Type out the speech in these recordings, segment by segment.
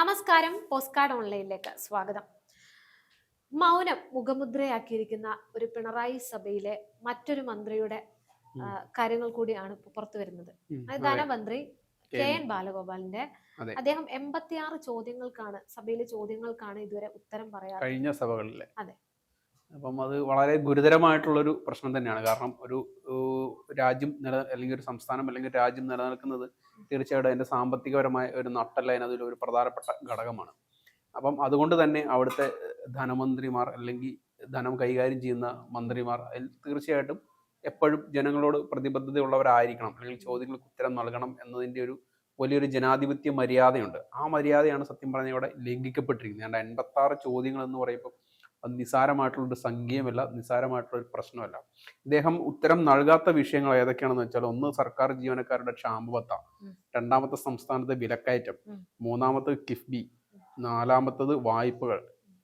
നമസ്കാരം post card ഓൺലൈനിലേക്ക് സ്വാഗതം. മൗനം മുഖമുദ്രയാക്കിയിരിക്കുന്ന ഒരു പിണറായി സഭയിലെ മറ്റൊരു മന്ത്രിയുടെ കാര്യങ്ങൾ കൂടിയാണ് പുറത്തു വരുന്നത്. ധനമന്ത്രി കെ കെ. എൻ ബാലഗോപാലിന്റെ അദ്ദേഹം എൺപത്തിയാറ് ചോദ്യങ്ങൾക്കാണ് സഭയിലെ ചോദ്യങ്ങൾക്കാണ് ഇതുവരെ ഉത്തരം പറയാറ്. കഴിഞ്ഞ സഭകളിലെ. അതെ. അപ്പം അത് വളരെ ഗുരുതരമായിട്ടുള്ളൊരു പ്രശ്നം തന്നെയാണ്. കാരണം ഒരു രാജ്യം നില അല്ലെങ്കിൽ ഒരു സംസ്ഥാനം അല്ലെങ്കിൽ രാജ്യം നിലനിൽക്കുന്നത് തീർച്ചയായിട്ടും അതിന്റെ സാമ്പത്തികപരമായ ഒരു നട്ടല്ല അതിനതിൽ ഒരു പ്രധാനപ്പെട്ട ഘടകമാണ്. അപ്പം അതുകൊണ്ട് തന്നെ അവിടുത്തെ ധനമന്ത്രിമാർ അല്ലെങ്കിൽ ധനം കൈകാര്യം ചെയ്യുന്ന മന്ത്രിമാർ അതിൽ തീർച്ചയായിട്ടും എപ്പോഴും ജനങ്ങളോട് പ്രതിബദ്ധതയുള്ളവരായിരിക്കണം. അല്ലെങ്കിൽ ചോദ്യങ്ങൾക്ക് ഉത്തരം നൽകണം എന്നതിന്റെ ഒരു വലിയൊരു ജനാധിപത്യ മര്യാദയുണ്ട്. ആ മര്യാദയാണ് സത്യം പറഞ്ഞാൽ ഇവിടെ ലംഘിക്കപ്പെട്ടിരിക്കുന്നത്. എൺപത്താറ് ചോദ്യങ്ങൾ എന്ന് പറയുമ്പോൾ അത് നിസാരമായിട്ടുള്ളൊരു സംഖ്യയുമല്ല നിസാരമായിട്ടുള്ളൊരു പ്രശ്നമല്ല. ഇദ്ദേഹം ഉത്തരം നൽകാത്ത വിഷയങ്ങൾ ഏതൊക്കെയാണെന്ന് വെച്ചാൽ ഒന്ന് സർക്കാർ ജീവനക്കാരുടെ ക്ഷാമബത്ത രണ്ടാമത്തെ സംസ്ഥാനത്തെ വിലക്കയറ്റം. മൂന്നാമത്തത് കിഫ്ബി നാലാമത്തത് വായ്പകൾ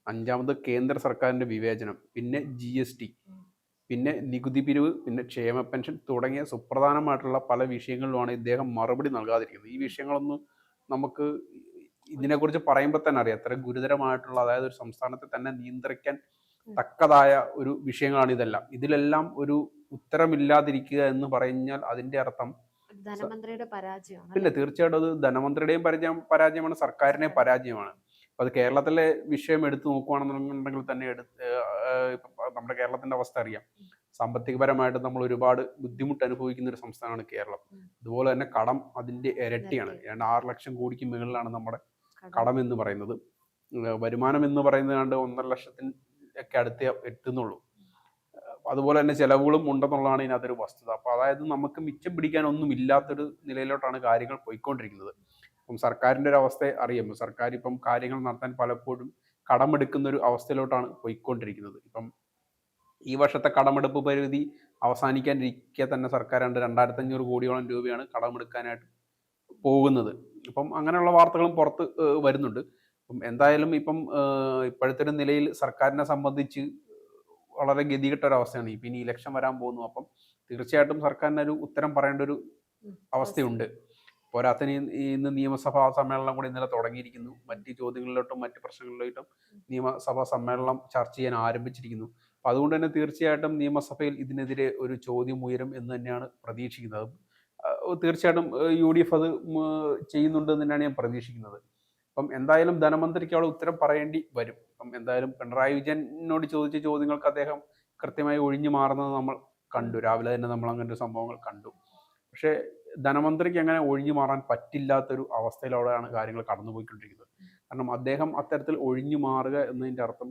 അഞ്ചാമത് കേന്ദ്ര സർക്കാരിന്റെ വിവേചനം പിന്നെ ജി എസ് ടി പിന്നെ നികുതി പിരിവ് പിന്നെ ക്ഷേമ പെൻഷൻ തുടങ്ങിയ സുപ്രധാനമായിട്ടുള്ള പല വിഷയങ്ങളിലുമാണ് ഇദ്ദേഹം മറുപടി നൽകാതിരിക്കുന്നത്. ഈ വിഷയങ്ങളൊന്നും നമുക്ക് ഇതിനെക്കുറിച്ച് പറയുമ്പോൾ തന്നെ അറിയാം. എത്ര ഗുരുതരമായിട്ടുള്ള അതായത് ഒരു സംസ്ഥാനത്തെ തന്നെ നിയന്ത്രിക്കാൻ തക്കതായ ഒരു വിഷയങ്ങളാണ് ഇതെല്ലാം. ഇതിലെല്ലാം ഒരു ഉത്തരമില്ലാതിരിക്കുക എന്ന് പറഞ്ഞാൽ അതിന്റെ അർത്ഥം ധനമന്ത്രിയുടെ പരാജയമാണ് പിന്നെ തീർച്ചയായിട്ടും അത് ധനമന്ത്രിയുടെയും പരാജയം പരാജയമാണ് സർക്കാരിന്റെയും പരാജയമാണ്. അപ്പൊ അത് കേരളത്തിലെ വിഷയം എടുത്തു നോക്കുകയാണെന്നുണ്ടെങ്കിൽ തന്നെ എടുത്ത് നമ്മുടെ കേരളത്തിന്റെ അവസ്ഥ അറിയാം. സാമ്പത്തികപരമായിട്ട് നമ്മൾ ഒരുപാട് ബുദ്ധിമുട്ട് അനുഭവിക്കുന്ന ഒരു സംസ്ഥാനമാണ് കേരളം. അതുപോലെ തന്നെ കടം അതിന്റെ ഇരട്ടിയാണ്. രണ്ട് ആറ് ലക്ഷം കോടിക്ക് മുകളിലാണ് നമ്മുടെ കടം. എന്ന് പറയുന്നത്. വരുമാനം എന്ന് പറയുന്നത് കണ്ട് ഒന്നര ലക്ഷത്തിന് ഒക്കെ അടുത്ത് എത്തുന്നുള്ളൂ. അതുപോലെ തന്നെ ചെലവുകളും ഉണ്ടെന്നുള്ളതാണ് ഇതിനകത്തൊരു വസ്തുത. അപ്പോൾ അതായത് നമുക്ക് മിച്ചം പിടിക്കാൻ ഒന്നും ഇല്ലാത്തൊരു നിലയിലോട്ടാണ് കാര്യങ്ങൾ പോയിക്കൊണ്ടിരിക്കുന്നത്. അപ്പം സർക്കാരിന്റെ ഒരു അവസ്ഥ അറിയാം സർക്കാർ ഇപ്പം കാര്യങ്ങൾ നടത്താൻ പലപ്പോഴും കടമെടുക്കുന്ന ഒരു അവസ്ഥയിലോട്ടാണ് പോയിക്കൊണ്ടിരിക്കുന്നത്. ഇപ്പം ഈ വർഷത്തെ കടമെടുപ്പ് പരിധി അവസാനിക്കാനിരിക്കെ തന്നെ സർക്കാർ രണ്ട് രണ്ടായിരത്തി അഞ്ഞൂറ് കോടിയോളം രൂപയാണ് കടമെടുക്കാനായിട്ട് പോകുന്നത്. ഇപ്പം അങ്ങനെയുള്ള വാർത്തകളും പുറത്ത് വരുന്നുണ്ട്. അപ്പം എന്തായാലും ഇപ്പം ഇപ്പോഴത്തെ ഒരു നിലയിൽ സർക്കാരിനെ സംബന്ധിച്ച് വളരെ ഗതികെട്ട ഒരു അവസ്ഥയാണ്. ഇപ്പം ഇനി ഇലക്ഷൻ വരാൻ പോകുന്നു. അപ്പം തീർച്ചയായിട്ടും സർക്കാരിന് ഒരു ഉത്തരം പറയേണ്ട ഒരു അവസ്ഥയുണ്ട്. പോരാത്തിന് ഇന്ന് നിയമസഭാ സമ്മേളനം കൂടി ഇന്നലെ തുടങ്ങിയിരിക്കുന്നു. മറ്റ് ചോദ്യങ്ങളിലോട്ടും മറ്റ് പ്രശ്നങ്ങളിലോട്ടും നിയമസഭാ സമ്മേളനം ചർച്ച ചെയ്യാൻ ആരംഭിച്ചിരിക്കുന്നു. അപ്പം അതുകൊണ്ട് തന്നെ തീർച്ചയായിട്ടും നിയമസഭയിൽ ഇതിനെതിരെ ഒരു ചോദ്യം ഉയരും എന്ന് തന്നെയാണ് പ്രതീക്ഷിക്കുന്നത്. തീർച്ചയായിട്ടും യു ഡി എഫ് അത് ചെയ്യുന്നുണ്ട് തന്നെയാണ് ഞാൻ പ്രതീക്ഷിക്കുന്നത്. അപ്പം എന്തായാലും ധനമന്ത്രിക്ക് അവിടെ ഉത്തരം പറയേണ്ടി വരും. അപ്പം എന്തായാലും പിണറായി വിജയനോട് ചോദിച്ച ചോദ്യങ്ങൾക്ക് അദ്ദേഹം കൃത്യമായി ഒഴിഞ്ഞു മാറുന്നത് നമ്മൾ കണ്ടു. രാവിലെ തന്നെ നമ്മൾ അങ്ങനെ ഒരു സംഭവങ്ങൾ കണ്ടു. പക്ഷേ ധനമന്ത്രിക്ക് അങ്ങനെ ഒഴിഞ്ഞു മാറാൻ പറ്റില്ലാത്തൊരു അവസ്ഥയിലൂടെയാണ് കാര്യങ്ങൾ കടന്നുപോയിക്കൊണ്ടിരിക്കുന്നത്. കാരണം അദ്ദേഹം അത്തരത്തിൽ ഒഴിഞ്ഞു മാറുക എന്നതിന്റെ അർത്ഥം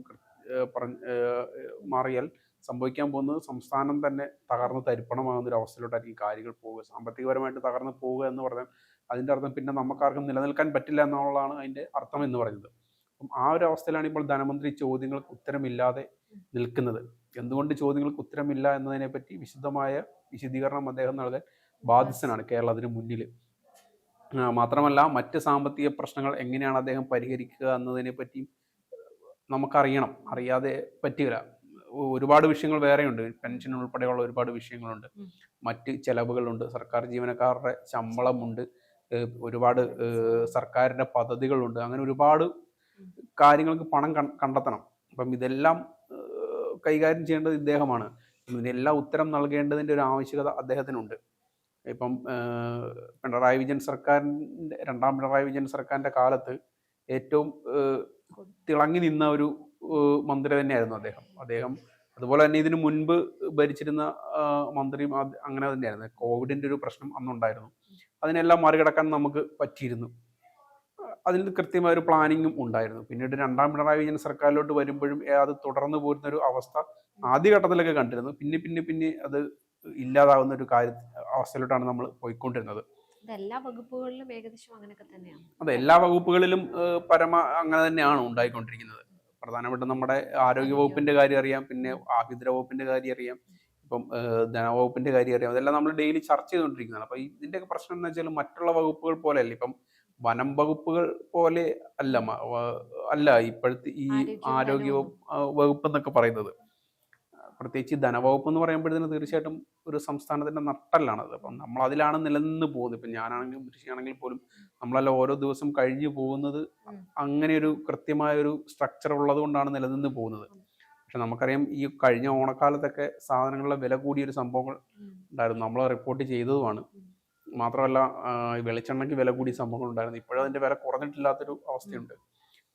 മാറിയാൽ സംഭവിക്കാൻ പോകുന്നത് സംസ്ഥാനം തന്നെ തകർന്ന് തരിപ്പണമാകുന്ന ഒരു അവസ്ഥയിലോട്ടായിരിക്കും കാര്യങ്ങൾ പോവുക സാമ്പത്തികപരമായിട്ട് തകർന്ന് പോവുക എന്ന് പറഞ്ഞാൽ അതിന്റെ അർത്ഥം പിന്നെ നമുക്കാർക്കും നിലനിൽക്കാൻ പറ്റില്ല എന്നുള്ളതാണ് അതിന്റെ അർത്ഥം എന്ന് പറയുന്നത്. അപ്പം ആ ഒരു അവസ്ഥയിലാണ് ഇപ്പോൾ ധനമന്ത്രി ചോദ്യങ്ങൾക്ക് ഉത്തരമില്ലാതെ നിൽക്കുന്നത്. എന്തുകൊണ്ട് ചോദ്യങ്ങൾക്ക് ഉത്തരമില്ല എന്നതിനെ പറ്റി വിശദമായ വിശദീകരണം അദ്ദേഹം നൽകാൻ ബാധ്യസ്ഥനാണ് കേരളത്തിന് മുന്നിൽ. മാത്രമല്ല മറ്റ് സാമ്പത്തിക പ്രശ്നങ്ങൾ എങ്ങനെയാണ് അദ്ദേഹം പരിഹരിക്കുക എന്നതിനെ പറ്റിയും നമുക്കറിയണം. അറിയാതെ പറ്റുകയില്ല ഒരുപാട് വിഷയങ്ങൾ വേറെയുണ്ട്. പെൻഷൻ ഉൾപ്പെടെയുള്ള ഒരുപാട് വിഷയങ്ങളുണ്ട്. മറ്റ് ചെലവുകളുണ്ട്. സർക്കാർ ജീവനക്കാരുടെ ശമ്പളമുണ്ട്. ഒരുപാട് സർക്കാരിന്റെ പദ്ധതികളുണ്ട്. അങ്ങനെ ഒരുപാട് കാര്യങ്ങൾക്ക് പണം കണ്ടെത്തണം. അപ്പം ഇതെല്ലാം കൈകാര്യം ചെയ്യേണ്ടത് ഇദ്ദേഹമാണ്. ഇതിനെല്ലാം ഉത്തരം നൽകേണ്ടതിന്റെ ഒരു ആവശ്യകത അദ്ദേഹത്തിനുണ്ട്. ഇപ്പം പിണറായി വിജയൻ സർക്കാരിന്റെ രണ്ടാം പിണറായി വിജയൻ സർക്കാരിന്റെ കാലത്ത് ഏറ്റവും തിളങ്ങി നിന്ന ഒരു മന്ത്രി തന്നെയായിരുന്നു അദ്ദേഹം. അദ്ദേഹം അതുപോലെ തന്നെ ഇതിനു മുൻപ് ഭരിച്ചിരുന്ന മന്ത്രിയും അങ്ങനെ തന്നെയായിരുന്നു. കോവിഡിന്റെ ഒരു പ്രശ്നം അന്നുണ്ടായിരുന്നു. അതിനെല്ലാം മറികടക്കാൻ നമുക്ക് പറ്റിയിരുന്നു. അതിൽ കൃത്യമായ ഒരു പ്ലാനിങ്ങും ഉണ്ടായിരുന്നു. പിന്നീട് രണ്ടാം പിണറായി വിജയൻ സർക്കാരിലോട്ട് വരുമ്പോഴും അത് തുടർന്നു പോരുന്ന ഒരു അവസ്ഥ ആദ്യഘട്ടത്തിലൊക്കെ കണ്ടിരുന്നു. പിന്നെ പിന്നെ പിന്നെ അത് ഇല്ലാതാവുന്ന ഒരു കാര്യ അവസ്ഥയിലോട്ടാണ് നമ്മൾ പോയിക്കൊണ്ടിരുന്നത്. എല്ലാ വകുപ്പുകളിലും ഏകദേശം അങ്ങനെയൊക്കെ തന്നെയാണ്. അതെ എല്ലാ വകുപ്പുകളിലും പരമ അങ്ങനെ തന്നെയാണ് ഉണ്ടായിക്കൊണ്ടിരിക്കുന്നത്. പ്രധാനമായിട്ടും നമ്മുടെ ആരോഗ്യ. വകുപ്പിന്റെ കാര്യം അറിയാം പിന്നെ ആഭ്യന്തര വകുപ്പിന്റെ കാര്യം അറിയാം ഇപ്പം ധനവകുപ്പിന്റെ കാര്യം അറിയാം അതെല്ലാം നമ്മൾ ഡെയിലി ചർച്ച ചെയ്തുകൊണ്ടിരിക്കുന്നതാണ്. അപ്പൊ ഇതിന്റെയൊക്കെ പ്രശ്നം എന്ന് വെച്ചാൽ മറ്റുള്ള വകുപ്പുകൾ പോലെയല്ല. ഇപ്പം വനം വകുപ്പുകൾ പോലെ അല്ല അല്ല ഇപ്പോഴത്തെ ഈ ആരോഗ്യ വകുപ്പ് എന്നൊക്കെ പറയുന്നത്. പ്രത്യേകിച്ച് ധനവകുപ്പ് എന്ന് പറയുമ്പോഴത്തേന് തീർച്ചയായിട്ടും ഒരു സംസ്ഥാനത്തിന്റെ നട്ടലാണത് അപ്പം നമ്മൾ അതിലാണ് നിലനിന്ന് പോകുന്നത്. ഇപ്പം ഞാനാണെങ്കിലും കൃഷിയാണെങ്കിൽ പോലും നമ്മളല്ല ഓരോ ദിവസം കഴിഞ്ഞു പോകുന്നത്. അങ്ങനെ ഒരു കൃത്യമായ ഒരു സ്ട്രക്ചർ ഉള്ളത് കൊണ്ടാണ് നിലനിന്ന് പോകുന്നത്. പക്ഷെ നമുക്കറിയാം ഈ കഴിഞ്ഞ ഓണക്കാലത്തൊക്കെ സാധനങ്ങളുടെ വില കൂടിയൊരു സംഭവങ്ങൾ ഉണ്ടായിരുന്നു. നമ്മൾ റിപ്പോർട്ട് ചെയ്തതുമാണ്. മാത്രമല്ല വെളിച്ചെണ്ണയ്ക്ക് വില കൂടിയ സംഭവങ്ങൾ ഉണ്ടായിരുന്നു. ഇപ്പോഴും അതിന്റെ വില കുറഞ്ഞിട്ടില്ലാത്തൊരു അവസ്ഥയുണ്ട്.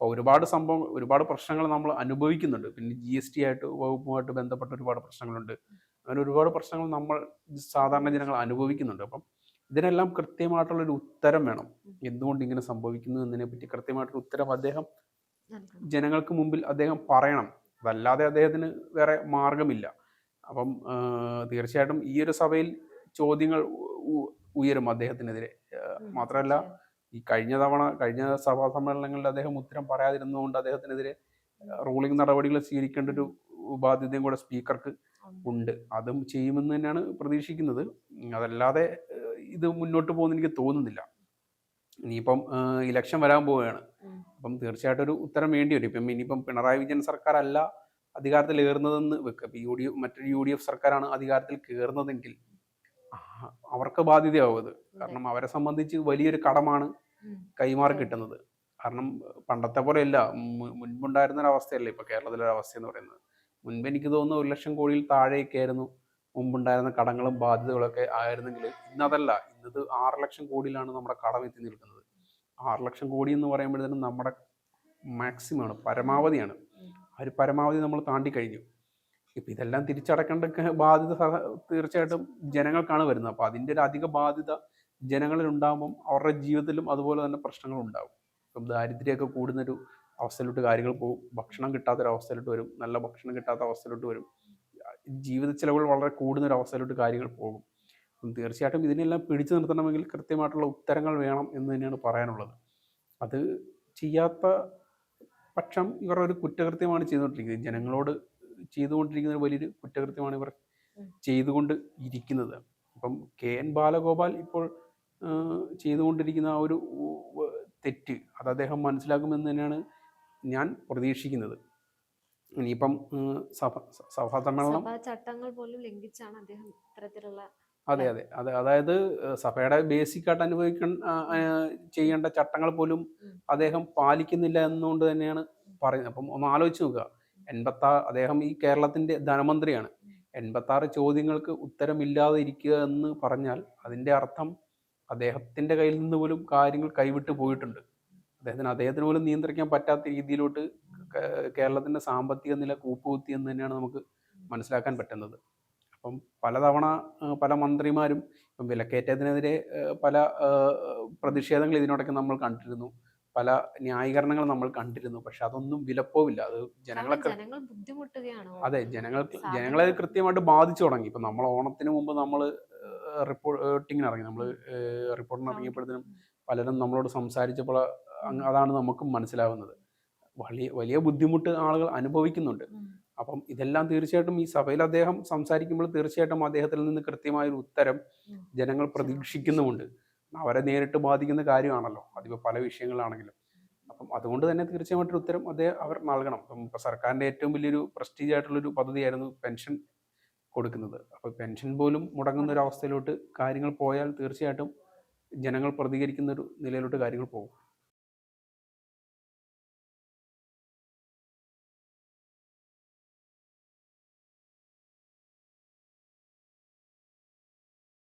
അപ്പോൾ ഒരുപാട് സംഭവം ഒരുപാട് പ്രശ്നങ്ങൾ നമ്മൾ അനുഭവിക്കുന്നുണ്ട്. പിന്നെ ജി എസ് ടി ആയിട്ട് വകുപ്പുമായിട്ട് ബന്ധപ്പെട്ട ഒരുപാട് പ്രശ്നങ്ങളുണ്ട്. അങ്ങനെ ഒരുപാട് പ്രശ്നങ്ങൾ നമ്മൾ സാധാരണ ജനങ്ങൾ അനുഭവിക്കുന്നുണ്ട്. അപ്പം ഇതിനെല്ലാം കൃത്യമായിട്ടുള്ള ഒരു ഉത്തരം വേണം. എന്തുകൊണ്ട് ഇങ്ങനെ സംഭവിക്കുന്നു എന്നതിനെ പറ്റി കൃത്യമായിട്ടൊരു ഉത്തരം അദ്ദേഹം ജനങ്ങൾക്ക് മുമ്പിൽ അദ്ദേഹം പറയണം. അതല്ലാതെ അദ്ദേഹത്തിന് വേറെ മാർഗമില്ല. അപ്പം തീർച്ചയായിട്ടും ഈ ഒരു സഭയിൽ ചോദ്യങ്ങൾ ഉയരും അദ്ദേഹത്തിനെതിരെ. മാത്രമല്ല ഈ കഴിഞ്ഞ തവണ കഴിഞ്ഞ സഭാ സമ്മേളനങ്ങളിൽ അദ്ദേഹം ഉത്തരം പറയാതിരുന്നതുകൊണ്ട് അദ്ദേഹത്തിനെതിരെ റൂളിംഗ് നടപടികൾ സ്വീകരിക്കേണ്ട ഒരു ബാധ്യതയും കൂടെ സ്പീക്കർക്ക് ഉണ്ട്. അതും ചെയ്യുമെന്ന് തന്നെയാണ് പ്രതീക്ഷിക്കുന്നത്. അതല്ലാതെ ഇത് മുന്നോട്ട് പോകുന്ന എനിക്ക് തോന്നുന്നില്ല. ഇനിയിപ്പം ഇലക്ഷൻ വരാൻ പോവുകയാണ്. അപ്പം തീർച്ചയായിട്ടും ഒരു ഉത്തരം വേണ്ടി വരും. ഇപ്പം ഇനിയിപ്പം പിണറായി വിജയൻ സർക്കാർ അല്ല അധികാരത്തിൽ കയറുന്നതെന്ന് വെക്കുക ഇപ്പം യു ഡി എഫ് മറ്റൊരു യു ഡി എഫ് സർക്കാരാണ് അധികാരത്തിൽ കയറുന്നതെങ്കിൽ അവർക്ക് ബാധ്യതയാവും അത്. കാരണം അവരെ സംബന്ധിച്ച് വലിയൊരു കടമാണ് കൈമാറി കിട്ടുന്നത്. കാരണം പണ്ടത്തെ പോലെ അല്ല മുൻപുണ്ടായിരുന്ന ഒരു അവസ്ഥയല്ല ഇപ്പൊ കേരളത്തിലെ ഒരു അവസ്ഥ എന്ന് പറയുന്നത്. മുൻപ് എനിക്ക് തോന്നുന്നു ഒരു ലക്ഷം കോടിയിൽ താഴെയൊക്കെ ആയിരുന്നു മുമ്പുണ്ടായിരുന്ന കടങ്ങളും ബാധ്യതകളൊക്കെ ആയിരുന്നെങ്കിൽ ഇന്നതല്ല ഇന്നത് ആറ് ലക്ഷം കോടിയിലാണ് നമ്മുടെ കടം എത്തി നിൽക്കുന്നത്. ആറ് ലക്ഷം കോടി എന്ന് പറയുമ്പോഴത്തേനും നമ്മുടെ മാക്സിമമാണ് പരമാവധിയാണ്. ആ ഒരു പരമാവധി നമ്മൾ താണ്ടി കഴിഞ്ഞു. ഇപ്പൊ ഇതെല്ലാം തിരിച്ചടക്കേണ്ട ബാധ്യത തീർച്ചയായിട്ടും ജനങ്ങൾക്കാണ് വരുന്നത്. അപ്പം അതിന്റെ ഒരു അധിക ബാധ്യത ജനങ്ങളിൽ ഉണ്ടാകുമ്പം അവരുടെ ജീവിതത്തിലും അതുപോലെ തന്നെ പ്രശ്നങ്ങൾ ഉണ്ടാകും ഇപ്പം ദാരിദ്ര്യമൊക്കെ കൂടുന്നൊരു അവസ്ഥയിലോട്ട് കാര്യങ്ങൾ പോകും. ഭക്ഷണം കിട്ടാത്തൊരു അവസ്ഥയിലോട്ട് വരും. നല്ല ഭക്ഷണം കിട്ടാത്ത അവസ്ഥയിലോട്ട് വരും. ജീവിത ചിലവുകൾ വളരെ കൂടുന്നൊരു അവസ്ഥയിലോട്ട് കാര്യങ്ങൾ പോകും. അപ്പം തീർച്ചയായിട്ടും ഇതിനെല്ലാം പിടിച്ചു നിർത്തണമെങ്കിൽ കൃത്യമായിട്ടുള്ള ഉത്തരങ്ങൾ വേണം എന്ന് തന്നെയാണ് പറയാനുള്ളത്. അത് ചെയ്യാത്ത പക്ഷം ഇവർ ഒരു കുറ്റകൃത്യമാണ് ചെയ്തുകൊണ്ടിരിക്കുന്നത്. ജനങ്ങളോട് ചെയ്തുകൊണ്ടിരിക്കുന്ന ഒരു വലിയൊരു കുറ്റകൃത്യമാണ് ഇവർ. ചെയ്തുകൊണ്ട് ഇരിക്കുന്നത്. അപ്പം കെ എൻ ബാലഗോപാൽ ഇപ്പോൾ ചെയ്തുകൊണ്ടിരിക്കുന്ന ആ ഒരു തെറ്റ് അത് അദ്ദേഹം മനസ്സിലാക്കുമെന്ന് തന്നെയാണ് ഞാൻ പ്രതീക്ഷിക്കുന്നത്. ഇനിയിപ്പം സഭ സഭാ സമ്മേളനം സഭാ ചട്ടങ്ങൾ പോലും ലംഘിച്ചാണ് അദ്ദേഹം ഇത്തരത്തിലുള്ള അതെ അതെ. അതെ അതായത് സഭയുടെ ബേസിക് ആയിട്ട് അനുഭവിക്കാൻ ചെയ്യേണ്ട ചട്ടങ്ങൾ പോലും അദ്ദേഹം പാലിക്കുന്നില്ല എന്നുകൊണ്ട് തന്നെയാണ് പറയുന്നത്. അപ്പം ഒന്ന് ആലോചിച്ച് നോക്കുക. എൺപത്തി അദ്ദേഹം ഈ കേരളത്തിന്റെ ധനമന്ത്രിയാണ്. എൺപത്താറ് ചോദ്യങ്ങൾക്ക് ഉത്തരമില്ലാതെ ഇരിക്കുക എന്ന് പറഞ്ഞാൽ അതിന്റെ അർത്ഥം അദ്ദേഹത്തിന്റെ കയ്യിൽ നിന്ന് പോലും കാര്യങ്ങൾ കൈവിട്ട് പോയിട്ടുണ്ട്. അദ്ദേഹത്തിന് അദ്ദേഹത്തിന് പോലും നിയന്ത്രിക്കാൻ പറ്റാത്ത രീതിയിലോട്ട് കേരളത്തിന്റെ സാമ്പത്തിക നില കൂപ്പുകുത്തി എന്ന് തന്നെയാണ് നമുക്ക് മനസ്സിലാക്കാൻ പറ്റുന്നത്. അപ്പം പലതവണ പല മന്ത്രിമാരും ഇപ്പം വിലക്കയറ്റത്തിനെതിരെ പല പ്രതിഷേധങ്ങൾ ഇതിനോടൊക്കെ നമ്മൾ കണ്ടിരുന്നു. പല ന്യായീകരണങ്ങൾ നമ്മൾ കണ്ടിരുന്നു. പക്ഷെ അതൊന്നും വിലപ്പോവില്ല. അത് ജനങ്ങളെ അതെ ജനങ്ങൾക്ക് ജനങ്ങളെ കൃത്യമായിട്ട് ബാധിച്ചു തുടങ്ങി. ഇപ്പൊ നമ്മൾ ഓണത്തിന് മുമ്പ് നമ്മൾ റിപ്പോർട്ടിങ്ങിന് ഇറങ്ങി. നമ്മൾ റിപ്പോർട്ടിന് ഇറങ്ങിയപ്പോഴത്തേനും പലരും നമ്മളോട് സംസാരിച്ചപ്പോൾ അതാണ് നമുക്കും മനസ്സിലാവുന്നത്. വലിയ വലിയ ബുദ്ധിമുട്ട് ആളുകൾ അനുഭവിക്കുന്നുണ്ട്. അപ്പം ഇതെല്ലാം തീർച്ചയായിട്ടും ഈ സഭയിൽ അദ്ദേഹം സംസാരിക്കുമ്പോൾ തീർച്ചയായിട്ടും അദ്ദേഹത്തിൽ നിന്ന് കൃത്യമായ ഒരു ഉത്തരം ജനങ്ങൾ പ്രതീക്ഷിക്കുന്നുമുണ്ട്. അവരെ നേരിട്ട് ബാധിക്കുന്ന കാര്യമാണല്ലോ. അതിപ്പോൾ പല വിഷയങ്ങളാണെങ്കിലും. അപ്പം അതുകൊണ്ട് തന്നെ തീർച്ചയായിട്ടും ഉത്തരം അദ്ദേഹം അവർ നൽകണം. അപ്പം ഇപ്പം സർക്കാരിന്റെ ഏറ്റവും വലിയൊരു പ്രസ്റ്റീജ് ആയിട്ടുള്ളൊരു പദ്ധതിയായിരുന്നു പെൻഷൻ കൊടുക്കുന്നത്. അപ്പോൾ പെൻഷൻ പോലും മുടങ്ങുന്ന ഒരു അവസ്ഥയിലോട്ട് കാര്യങ്ങൾ പോയാൽ തീർച്ചയായിട്ടും ജനങ്ങൾ പ്രതികരിക്കുന്ന ഒരു നിലയിലോട്ട് കാര്യങ്ങൾ പോകും.